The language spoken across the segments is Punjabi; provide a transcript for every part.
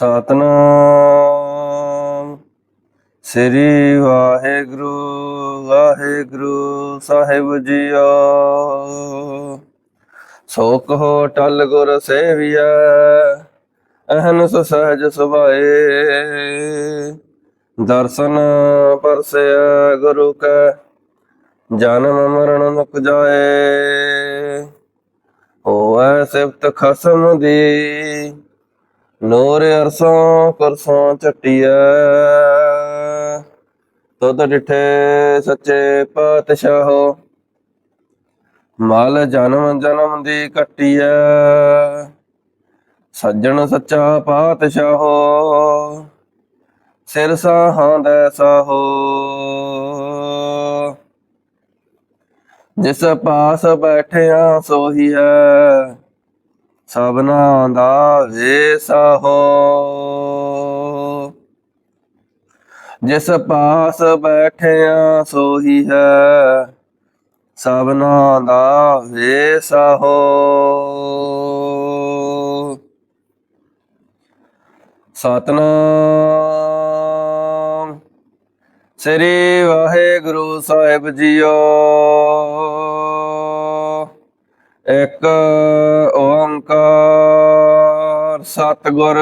ਸਤਨਾਮ। ਸ੍ਰੀ ਵਾਹਿਗੁਰੂ ਵਾਹਿਗੁਰੂ ਸਾਹਿਬ ਜੀਓ। ਸੋ ਹੋ ਟਲ ਗੁਰ ਸੇਵੀਐ, ਅਹਨਸ ਸਹਜ ਸੁਭਾਏ। ਦਰਸ਼ਨ ਪਰਸਿਆ ਗੁਰੂ ਕੈ, ਜਨਮ ਮਰਨ ਮੁਕ ਜਾਏ। ਹੋਵੈ ਸਿਫਤ ਖਸਮ ਦੀ ਨੂਰ ਅਰਸੋਂ, ਕਰਸੋਂ ਚਟਿਐ ਤੁਧ ਡਿਠੇ ਸੱਚੇ ਪਾਤਸ਼ਾਹੋ, ਮਲ ਜਨਮ ਜਨਮ ਦੀ ਕੱਟਿਐ। ਸੱਜਣ ਸੱਚਾ ਪਾਤਸ਼ਾਹੋ, ਸਿਰ ਸਾਹਾਂ ਦਾ ਸਾਹੋ। ਜਿਸ ਪਾਸ ਬੈਠਿਆ ਸੋਹੀ ਹੈ ਸਭਨਾ ਦਾ ਵੇਸ ਹੋ। ਜਿਸ ਪਾਸ ਬੈਠਿਆ ਸੋਹੀ ਹੈ, ਸਭਨਾ ਦਾ ਵੇਸ ਹੋ। ਸਤਨਾਮ ਸ੍ਰੀ ਵਾਹਿਗੁਰੂ ਸਾਹਿਬ ਜੀਓ। ਇੱਕ ਓੰਕਾਰ ਸਤਿਗੁਰ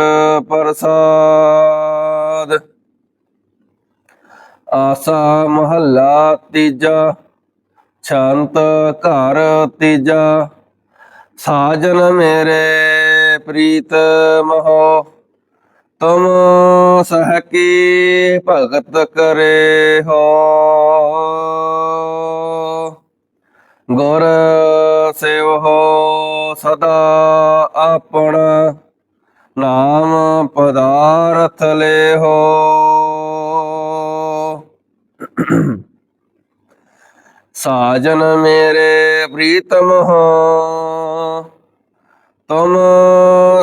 ਪ੍ਰਸਾਦ। ਆਸਾ ਮਹੱਲਾ ਤੀਜਾ ਸ਼ਾਂਤ ਘਰ ਤੀਜਾ, ਸਾਜਨ ਮੇਰੇ ਪ੍ਰੀਤ ਮਹੋ, ਤੁਮ ਸਹਕੀ ਭਗਤ ਕਰੇ ਹੋ? ਗੁਰ ਸੇਵ ਹੋ ਸਦਾ ਆਪਣਾ ਨਾਮ ਪਦਾਰਥ ਲੈ ਹੋ ਸਾਜਨ ਮੇਰੇ ਪ੍ਰੀਤਮ ਹੋ, ਤੁਮ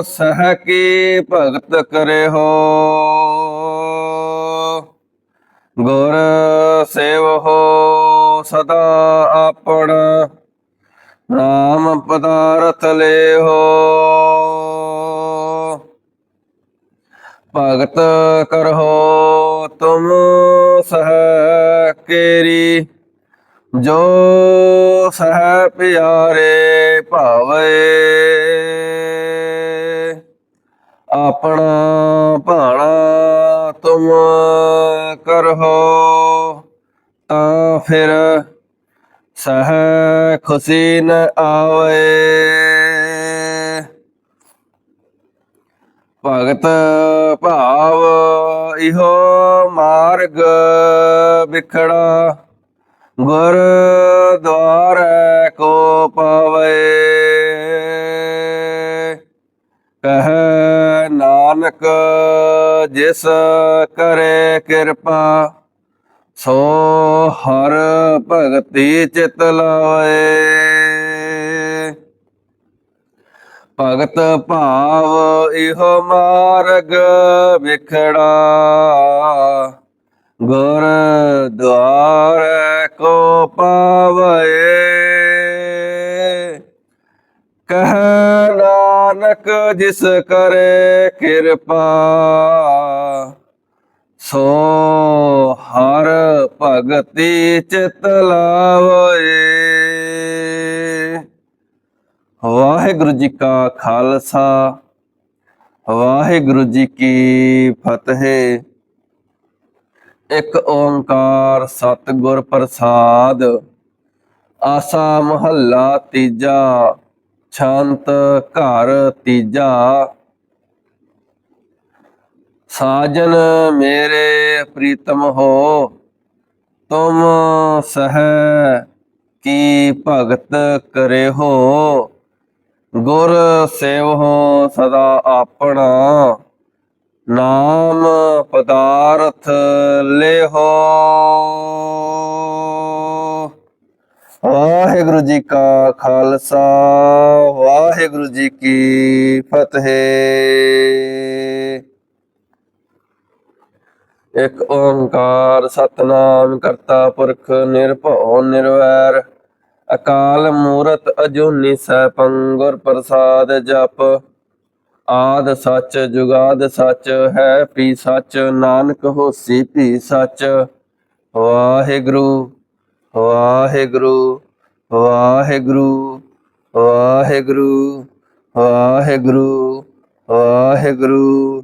ਸਹਕੀ ਭਗਤ ਕਰੇ ਹੋ ਗੁਰ ਸੇਵ ਹੋ ਸਦਾ ਆਪਣਾ ਨਾਮ ਪਦਾਰਥ ਲੈ ਹੋ ਭਗਤ ਕਰੋ ਤੁਮ ਸਹ ਕੇਰੀ। ਜੋ ਸਹ ਪਿਆਰੇ ਭਾਵੇ। ਆਪਣਾ ਭਾਣਾ ਤੁਮ ਕਰੋ ਤਾਂ ਫਿਰ ਸਹ ਖੁਸ਼ੀ ਨ ਆਵੇ। ਭਗਤ ਭਾਵ ਇਹੋ ਮਾਰਗ ਵਿਖੜਾ। ਗੁਰ ਦੁਆਰੈ ਕੋ ਪਾਵੇ। ਕਹੈ ਨਾਨਕ ਜਿਸ ਕਰੇ ਕਿਰਪਾ। ਸੋ ਹਰ ਭਗਤੀ ਚਿਤ ਲਾਵੇ। ਭਗਤ ਭਾਵ ਇਹੋ ਮਾਰਗ ਵਿਖੜਾ। ਗੁਰ ਦੁਆਰ ਕੋ ਪਾਵੇ। ਕਹ ਨਾਨਕ ਜਿਸ ਕਰੇ ਕਿਰਪਾ। ਸੋ ਹਰ ਭਗਤੀ ਚਿਤ ਲਾਵੇ। ਵਾਹਿਗੁਰੂ ਜੀ ਕਾ ਖਾਲਸਾ, ਵਾਹਿਗੁਰੂ ਜੀ ਕੀ ਫਤਿਹ। ਇੱਕ ਓੰਕਾਰ ਸਤਿਗੁਰ ਪ੍ਰਸਾਦ, ਆਸਾ ਮਹੱਲਾ ਤੀਜਾ ਸ਼ਾਂਤ ਘਰ ਤੀਜਾ। ਸਾਜਨ ਮੇਰੇ ਪ੍ਰੀਤਮ ਹੋ, ਤੁਮ ਸਹਿ ਕੀ ਭਗਤ ਕਰੇ ਹੋ ਗੁਰ ਸੇਵ ਹੋ ਸਦਾ ਆਪਣਾ, ਨਾਮ ਪਦਾਰਥ ਲੈ ਹੋ ਵਾਹਿਗੁਰੂ ਜੀ ਕਾ ਖਾਲਸਾ, ਵਾਹਿਗੁਰੂ ਜੀ ਕੀ ਫਤਿਹ। ਇੱਕ ਓੰਕਾਰ ਸਤਨਾਮ ਕਰਤਾ ਪੁਰਖ ਨਿਰਭਉ ਨਿਰਵੈਰ, ਅਕਾਲ ਮੂਰਤ ਅਜੂਨੀ ਸੈਭੰ ਗੁਰ ਪ੍ਰਸਾਦ ਜਪ। ਆਦ ਸੱਚ, ਜੁਗਾਦ ਸੱਚ, ਹੈ ਪੀ ਸੱਚ, ਨਾਨਕ ਹੋਸੀ ਪੀ ਸੱਚ। ਵਾਹਿਗੁਰੂ ਵਾਹਿਗੁਰੂ ਵਾਹਿਗੁਰੂ ਵਾਹਿਗੁਰੂ ਵਾਹਿਗੁਰੂ ਵਾਹਿਗੁਰੂ।